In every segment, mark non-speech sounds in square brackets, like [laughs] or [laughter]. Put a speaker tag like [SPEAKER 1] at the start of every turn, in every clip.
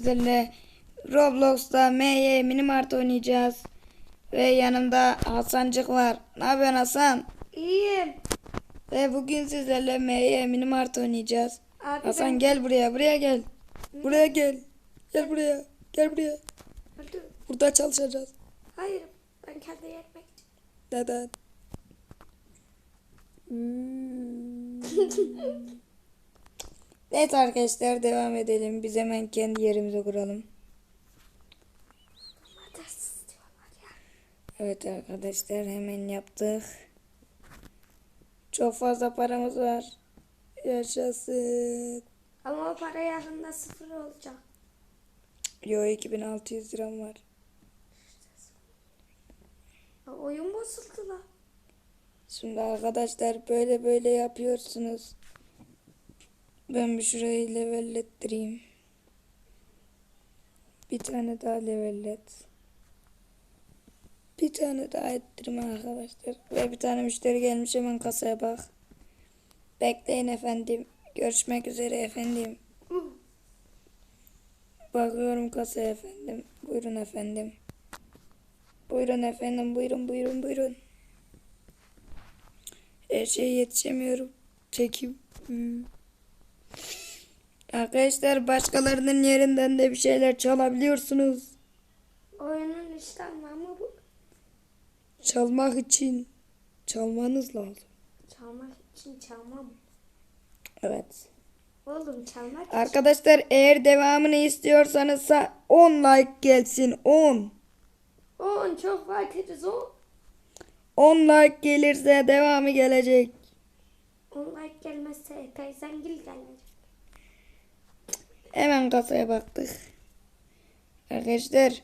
[SPEAKER 1] Sizlerle Roblox'ta MY Minimart oynayacağız. Ve yanımda Hasancık var. Ne yapıyorsun Hasan?
[SPEAKER 2] İyiyim.
[SPEAKER 1] Ve bugün sizlerle MY Minimart oynayacağız.
[SPEAKER 2] Abi
[SPEAKER 1] Hasan
[SPEAKER 2] ben...
[SPEAKER 1] gel buraya, buraya gel. Buraya gel. Gel buraya. Gel buraya. Burada çalışacağız.
[SPEAKER 2] Hayır. Ben kendi ekmek için.
[SPEAKER 1] Neden? [laughs] Hmm. Evet arkadaşlar devam edelim. Biz hemen kendi yerimize kuralım. Evet arkadaşlar hemen yaptık. Çok fazla paramız var. Yaşasın.
[SPEAKER 2] Ama o para yakında sıfır olacak.
[SPEAKER 1] Yo 2600 liram var.
[SPEAKER 2] Oyun bozuldu la.
[SPEAKER 1] Şimdi arkadaşlar böyle böyle yapıyorsunuz. Ben bir şurayı levellettireyim. Bir tane daha levellet. Bir tane daha ettireyim arkadaşlar. Ve bir tane müşteri gelmiş hemen kasaya bak. Bekleyin efendim. Görüşmek üzere efendim. Bakıyorum kasaya efendim. Buyurun efendim. Buyurun efendim. Buyurun buyurun buyurun. Her şeye yetişemiyorum. Çekim. Hmm. Arkadaşlar başkalarının yerinden de bir şeyler çalabiliyorsunuz.
[SPEAKER 2] Oyunun işte anlamı bu.
[SPEAKER 1] Çalmak için çalmanız lazım.
[SPEAKER 2] Çalmak için çalmam.
[SPEAKER 1] Evet.
[SPEAKER 2] Oğlum çalmak için.
[SPEAKER 1] Arkadaşlar eğer devamını istiyorsanız 10 like gelsin 10.
[SPEAKER 2] Oğlum çok vakitiz o.
[SPEAKER 1] 10 like gelirse devamı gelecek.
[SPEAKER 2] On like gelmezse teyzen gil gelecek.
[SPEAKER 1] Hemen kasaya baktık. Arkadaşlar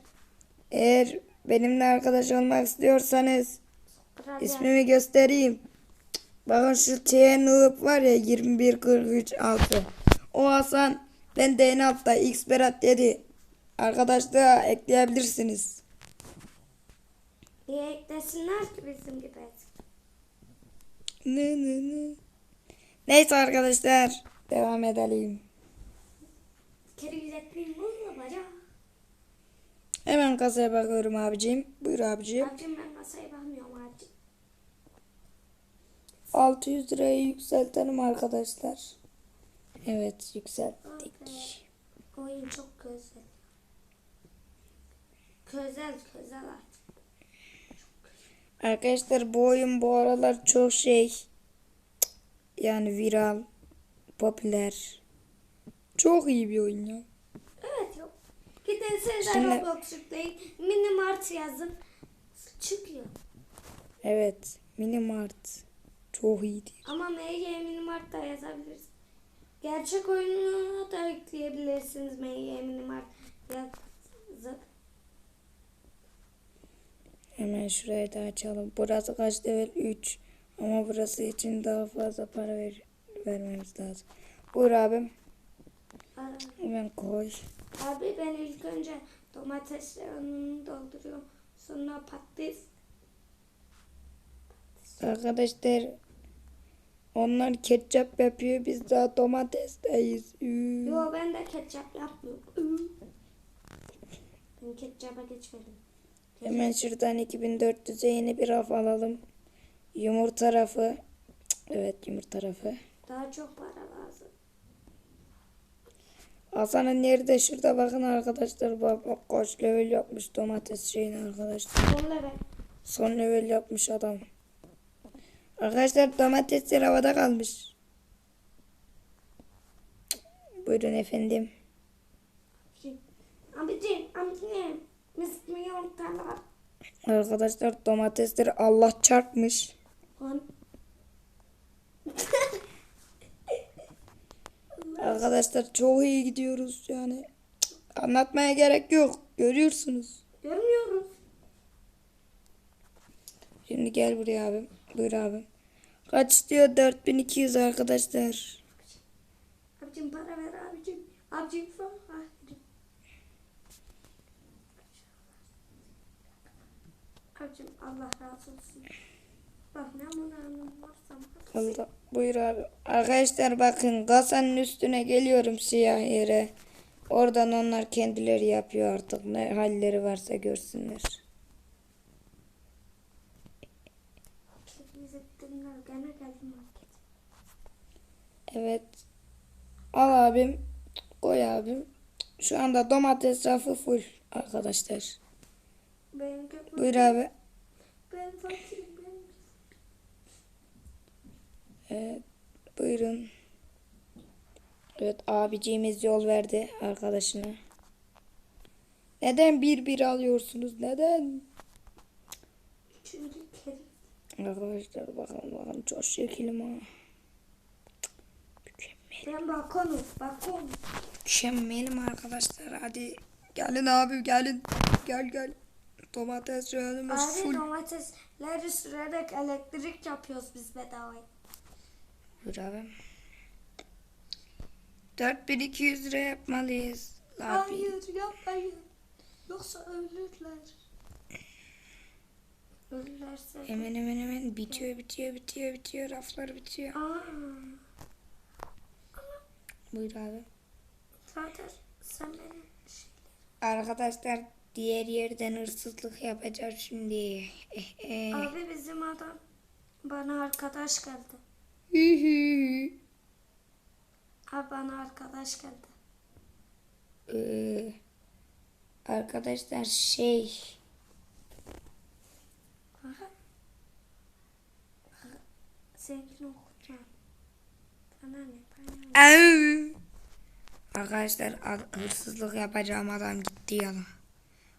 [SPEAKER 1] eğer benimle arkadaş olmak istiyorsanız
[SPEAKER 2] Biraz
[SPEAKER 1] ismimi göstereyim. Bakın şu T Noob var ya 2143 6. O Hasan ben de en altta X Berat dedi. Arkadaşlığa ekleyebilirsiniz.
[SPEAKER 2] Niye eklesinler ki bizim gibi?
[SPEAKER 1] Ne ne ne. Neyse arkadaşlar devam edelim.
[SPEAKER 2] Kere.
[SPEAKER 1] Hemen kasaya bakıyorum abicim. Buyur abicim.
[SPEAKER 2] Abicim ben masaya bakmıyorum abicim.
[SPEAKER 1] 600 lirayı yükseltelim arkadaşlar. Evet yükselttik.
[SPEAKER 2] Oyun çok güzel. Güzel güzel artık.
[SPEAKER 1] Arkadaşlar bu oyun bu aralar çok şey yani viral, popüler. Çok iyi bir oyun ya.
[SPEAKER 2] Evet yok. Gidin siz
[SPEAKER 1] Şimdi-
[SPEAKER 2] Roblox yükleyin. Mini Mart yazın. Çıkıyor.
[SPEAKER 1] Evet, Mini Mart çok iyiydi.
[SPEAKER 2] Ama MG Mini Mart da yazabilirsiniz. Gerçek oyununu da yükleyebilirsiniz MG Mini Mart yazıp.
[SPEAKER 1] Hemen şurayı da açalım. Burası kaç level? 3. Ama burası için daha fazla para ver, vermemiz lazım. Buyur abim.
[SPEAKER 2] Aa,
[SPEAKER 1] Hemen koy.
[SPEAKER 2] Abi ben ilk önce domateslerini dolduruyorum. Sonra patates.
[SPEAKER 1] Arkadaşlar onlar ketçap yapıyor. Biz daha domatesteyiz. Üü.
[SPEAKER 2] Yo ben de ketçap yapmıyorum. Ben ketçapa geçmedim.
[SPEAKER 1] Hemen şuradan 2400'e yeni bir raf alalım. Yumurta rafı. Evet yumurta rafı.
[SPEAKER 2] Daha çok para lazım.
[SPEAKER 1] Hasan'ın yeri de şurada bakın arkadaşlar. Bak kaç level yapmış domates şeyini arkadaşlar.
[SPEAKER 2] Onunla ben.
[SPEAKER 1] Son level yapmış adam. Arkadaşlar domatesler havada kalmış. Buyurun efendim.
[SPEAKER 2] Abicim, abicim.
[SPEAKER 1] Arkadaşlar domatesleri Allah çarpmış. [laughs] Arkadaşlar çok iyi gidiyoruz yani. Anlatmaya gerek yok. Görüyorsunuz.
[SPEAKER 2] Görmüyoruz.
[SPEAKER 1] Şimdi gel buraya abim. Buyur abim. Kaç istiyor? 4200 arkadaşlar.
[SPEAKER 2] Abicim para ver abicim. Abicim falan. Abicim. Abicim Allah razı olsun. Bak.
[SPEAKER 1] Allah. Buyur abi. Arkadaşlar bakın kasanın üstüne geliyorum siyah yere. Oradan onlar kendileri yapıyor artık. Ne halleri varsa görsünler. Evet. Al abim. Koy abim. Şu anda domates rafı full arkadaşlar. Buyur abi.
[SPEAKER 2] Ben fakirim. Ben.
[SPEAKER 1] Evet. Buyurun. Evet abiciğimiz yol verdi arkadaşına. Neden bir bir alıyorsunuz? Neden? Arkadaşlar bakın bakın çok şekilim ha. Mükemmel.
[SPEAKER 2] Ben balkonum. Balkon.
[SPEAKER 1] Mükemmelim arkadaşlar. Hadi gelin abi gelin. Gel gel. Domates
[SPEAKER 2] Abi
[SPEAKER 1] full.
[SPEAKER 2] domatesleri sürerek elektrik yapıyoruz biz bedavaya.
[SPEAKER 1] Buyur abi. 4200 lira yapmalıyız. Abi.
[SPEAKER 2] Hayır yapmayın. Yoksa ölürler. Ölürlerse.
[SPEAKER 1] Hemen hemen hemen bitiyor bitiyor bitiyor bitiyor. Raflar bitiyor.
[SPEAKER 2] Aa,
[SPEAKER 1] Buyur abi.
[SPEAKER 2] zaten sen benim
[SPEAKER 1] Arkadaşlar diğer yerden hırsızlık yapacağız şimdi.
[SPEAKER 2] Abi bizim adam bana arkadaş geldi.
[SPEAKER 1] Hü hü.
[SPEAKER 2] Abi bana arkadaş geldi.
[SPEAKER 1] Ee, arkadaşlar şey
[SPEAKER 2] Aha. Seninkini okutma. Bana ne? Bana ne?
[SPEAKER 1] Arkadaşlar hırsızlık yapacağım adam gitti yana.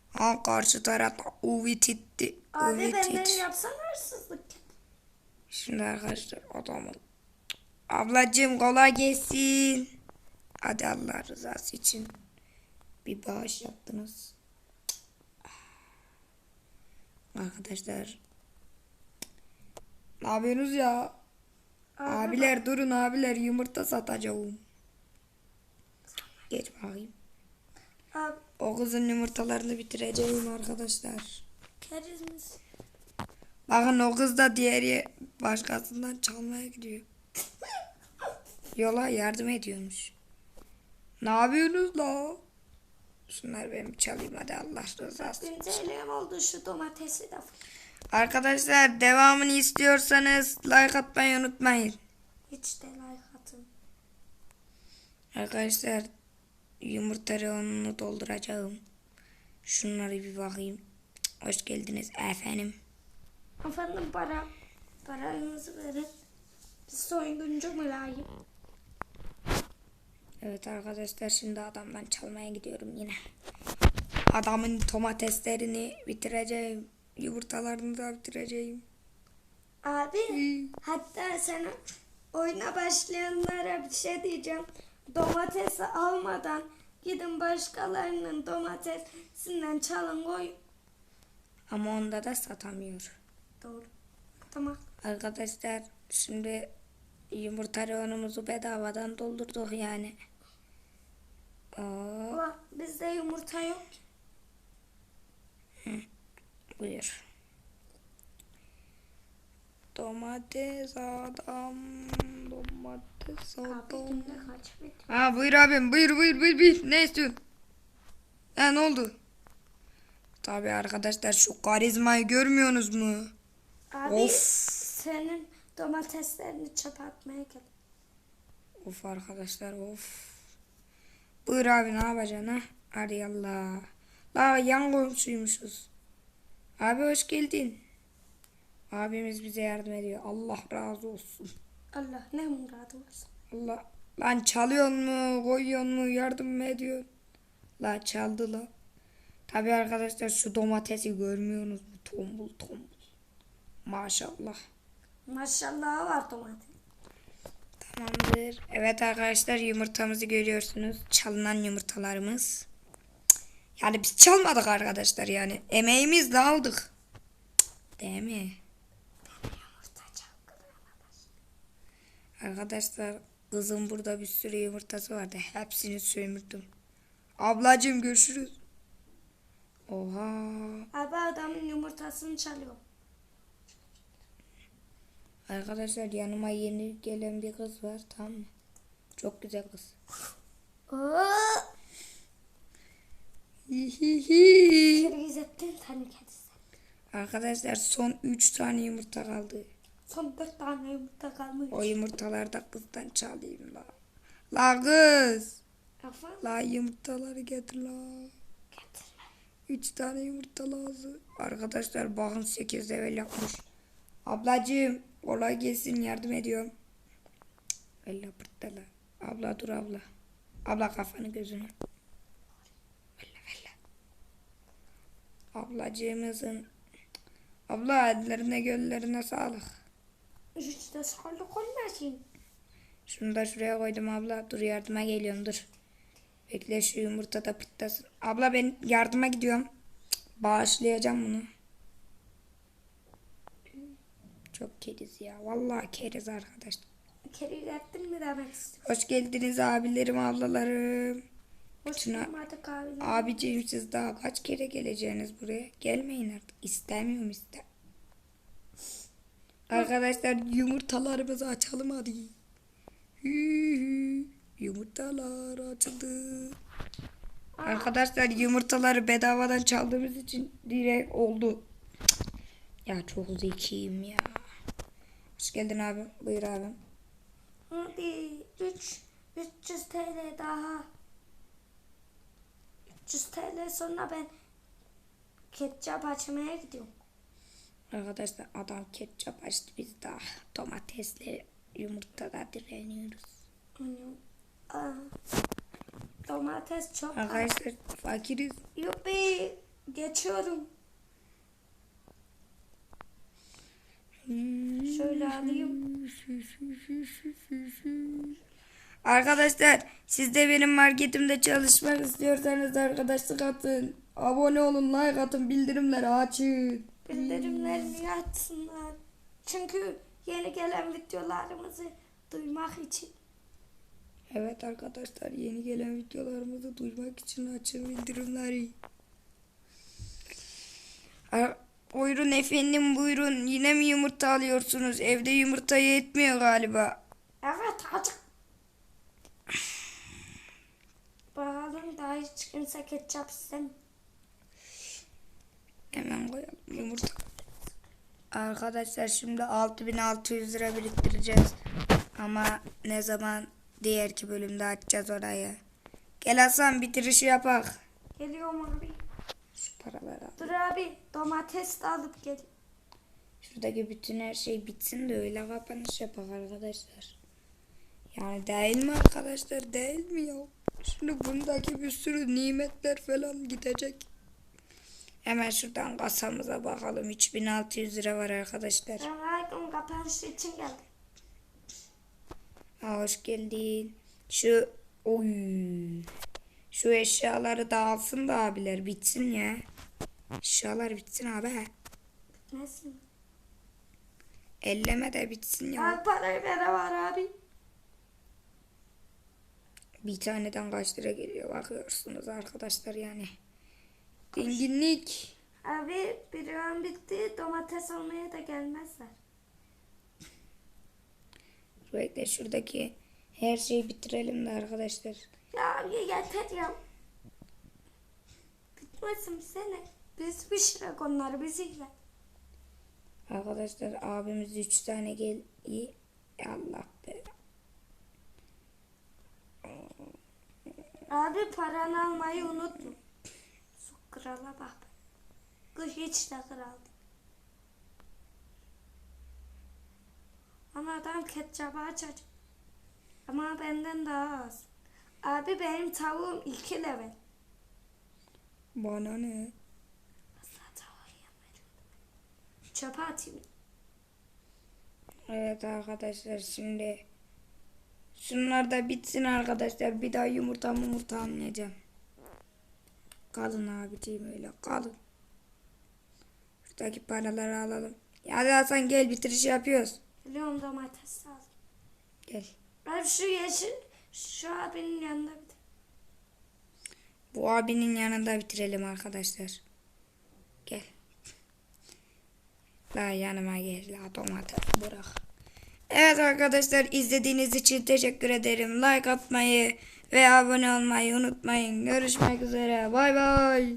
[SPEAKER 1] Ha karşı tarafta uvi titti.
[SPEAKER 2] Abi benden yapsana hırsızlık.
[SPEAKER 1] Şimdi arkadaşlar adamın. Ablacığım kolay gelsin. Hadi Allah rızası için bir bağış yaptınız. Arkadaşlar. Ne yapıyorsunuz ya?
[SPEAKER 2] Abi,
[SPEAKER 1] Abiler durun abiler yumurta satacağım. Geç bakayım.
[SPEAKER 2] Abi
[SPEAKER 1] O kızın yumurtalarını bitireceğim arkadaşlar.
[SPEAKER 2] keriz misin?
[SPEAKER 1] Bakın o kız da diğeri başkasından çalmaya gidiyor. [laughs] Yola yardım ediyormuş. Ne yapıyorsunuz la? Şunları ben bir çalayım hadi Allah rızası için.
[SPEAKER 2] Güncelem oldu şu domatesi de.
[SPEAKER 1] Arkadaşlar devamını istiyorsanız like atmayı unutmayın.
[SPEAKER 2] Hiç de like atın.
[SPEAKER 1] Arkadaşlar yumurta reyonunu dolduracağım. Şunları bir bakayım. Hoş geldiniz efendim.
[SPEAKER 2] Efendim para. Paranızı verin. Biz soyguncu mu layık?
[SPEAKER 1] Evet arkadaşlar şimdi adamdan çalmaya gidiyorum yine. Adamın domateslerini bitireceğim. Yumurtalarını da bitireceğim.
[SPEAKER 2] Abi hatta sana oyuna başlayanlara bir şey diyeceğim. Domatesi almadan gidin başkalarının domatesinden çalın koy.
[SPEAKER 1] Ama onda da satamıyor.
[SPEAKER 2] Doğru. Tamam.
[SPEAKER 1] Arkadaşlar şimdi yumurta reyonumuzu bedavadan doldurduk yani. Oo,
[SPEAKER 2] bizde yumurta yok. ki.
[SPEAKER 1] buyur. Domates adam. Domates adam. Ha buyur abim buyur buyur buyur buyur. Ne istiyorsun? Ha ne oldu? Tabii arkadaşlar şu karizmayı görmüyorsunuz mu?
[SPEAKER 2] Abi
[SPEAKER 1] Of.
[SPEAKER 2] senin domateslerini çöpe atmaya gel.
[SPEAKER 1] Of arkadaşlar of. Buyur abi ne yapacaksın ha? Hadi yallah. La yan komşuymuşuz. Abi hoş geldin. Abimiz bize yardım ediyor. Allah razı olsun.
[SPEAKER 2] Allah ne muradı varsa.
[SPEAKER 1] Allah. Lan çalıyor mu, koyuyor mu, yardım mı ediyor? La çaldı la. Tabi arkadaşlar şu domatesi görmüyorsunuz mu? Tombul tombul. Maşallah.
[SPEAKER 2] Maşallah var domates.
[SPEAKER 1] Tamamdır. Evet arkadaşlar yumurtamızı görüyorsunuz. Çalınan yumurtalarımız. Yani biz çalmadık arkadaşlar yani. Emeğimizle aldık. Değil mi? Arkadaşlar kızım burada bir sürü yumurtası vardı. Hepsini sömürdüm. Ablacığım görüşürüz. Oha.
[SPEAKER 2] Abi adamın yumurtasını çalıyor.
[SPEAKER 1] Arkadaşlar yanıma yeni gelen bir kız var tamam mı? Çok güzel kız. Arkadaşlar son 3 tane yumurta kaldı.
[SPEAKER 2] Son dört tane yumurta kalmış.
[SPEAKER 1] O yumurtaları da kızdan çalayım la. La kız.
[SPEAKER 2] Efendim?
[SPEAKER 1] La yumurtaları getir la.
[SPEAKER 2] Getirme.
[SPEAKER 1] 3 tane yumurta lazım. Arkadaşlar bakın 8 level yapmış. Ablacığım kolay gelsin yardım ediyorum. Valla pırttala. Abla dur abla. Abla kafanı gözünü. Valla valla. Ablacığımızın. Abla ellerine göllerine sağlık.
[SPEAKER 2] De sağlık olmasın.
[SPEAKER 1] Şunu da şuraya koydum abla. Dur yardıma geliyorum dur. Bekle şu yumurta da pırtlasın. Abla ben yardıma gidiyorum. Bağışlayacağım bunu. Çok keriz ya. Vallahi keriz arkadaşlar.
[SPEAKER 2] Kere İzzettin mi demek istiyorum?
[SPEAKER 1] Hoş geldiniz abilerim ablalarım.
[SPEAKER 2] Hoş
[SPEAKER 1] Şuna-
[SPEAKER 2] bulmadık abi.
[SPEAKER 1] Abiciğim siz daha kaç kere geleceğiniz buraya? Gelmeyin artık. İstemiyorum iste. Arkadaşlar yumurtalarımızı açalım hadi. Hü hü. Yumurtalar açıldı. Arkadaşlar yumurtaları bedavadan çaldığımız için direkt oldu. Ya çok zekiyim ya. Hoş geldin abi. Buyur abim.
[SPEAKER 2] Hadi 3 300 TL daha. 300 TL sonra ben ketçap açmaya gidiyorum.
[SPEAKER 1] Arkadaşlar adam ketçap açtı biz daha domatesle yumurtada direniyoruz.
[SPEAKER 2] Aa, domates çok.
[SPEAKER 1] Arkadaşlar fakiriz.
[SPEAKER 2] Yuppi geçiyorum. Şöyle alayım.
[SPEAKER 1] Arkadaşlar siz de benim marketimde çalışmak istiyorsanız arkadaşlık atın. Abone olun, like atın, bildirimleri açın.
[SPEAKER 2] Bildirimlerini açsınlar. Çünkü yeni gelen videolarımızı duymak için.
[SPEAKER 1] Evet arkadaşlar yeni gelen videolarımızı duymak için açın bildirimleri. Ar- Buyurun efendim buyurun yine mi yumurta alıyorsunuz? Evde yumurta yetmiyor galiba.
[SPEAKER 2] Evet azıcık. Bakalım daha hiç kimse ketçap istemiyor.
[SPEAKER 1] Hemen koyalım yumurta. Arkadaşlar şimdi 6600 lira biriktireceğiz. Ama ne zaman diğer ki bölümde açacağız orayı. Gel Hasan bitirişi yapak.
[SPEAKER 2] Geliyorum abi.
[SPEAKER 1] Şu paraları al.
[SPEAKER 2] Dur abi domates de alıp gel.
[SPEAKER 1] Şuradaki bütün her şey bitsin de öyle kapanış yapak arkadaşlar. Yani değil mi arkadaşlar değil mi ya? Şimdi bundaki bir sürü nimetler falan gidecek. Hemen şuradan kasamıza bakalım. 3600 lira var arkadaşlar.
[SPEAKER 2] Selamünaleyküm kapanış için geldim.
[SPEAKER 1] Ha, hoş geldin. Şu oy. Şu eşyaları da alsın da abiler bitsin ya. Eşyalar bitsin abi.
[SPEAKER 2] Nesin?
[SPEAKER 1] Elleme de bitsin ya.
[SPEAKER 2] Al parayı vere var abi.
[SPEAKER 1] Bir taneden kaç lira geliyor bakıyorsunuz arkadaşlar yani. Dinginlik.
[SPEAKER 2] Abi bir an bitti domates almaya da gelmezler.
[SPEAKER 1] Bekle şuradaki her şeyi bitirelim de arkadaşlar.
[SPEAKER 2] Ya abi yeter ya. Bitmesin ne? Biz pişirek onları biz yiyelim.
[SPEAKER 1] Arkadaşlar abimiz 3 tane gel. İyi. Allah be.
[SPEAKER 2] Abi paranı almayı unutma. Su krala bak. Kız hiç de kral değil. Ama adam ketçabı açacak. Ama benden daha az. Abi benim tavuğum iki level.
[SPEAKER 1] Bana ne?
[SPEAKER 2] Çöpe atayım.
[SPEAKER 1] Evet arkadaşlar şimdi şunlar da bitsin arkadaşlar. Bir daha yumurta yumurta almayacağım. Kalın abiciğim öyle kalın. Şuradaki paraları alalım. Ya hadi Hasan gel bitiriş yapıyoruz.
[SPEAKER 2] Biliyorum domates lazım.
[SPEAKER 1] Gel.
[SPEAKER 2] Abi şu yeşil şu abinin yanında de.
[SPEAKER 1] Bu abinin yanında bitirelim arkadaşlar. Gel. La yanıma gel la domates bırak. Evet arkadaşlar izlediğiniz için teşekkür ederim. Like atmayı ve abone olmayı unutmayın. Görüşmek üzere. Bay bay.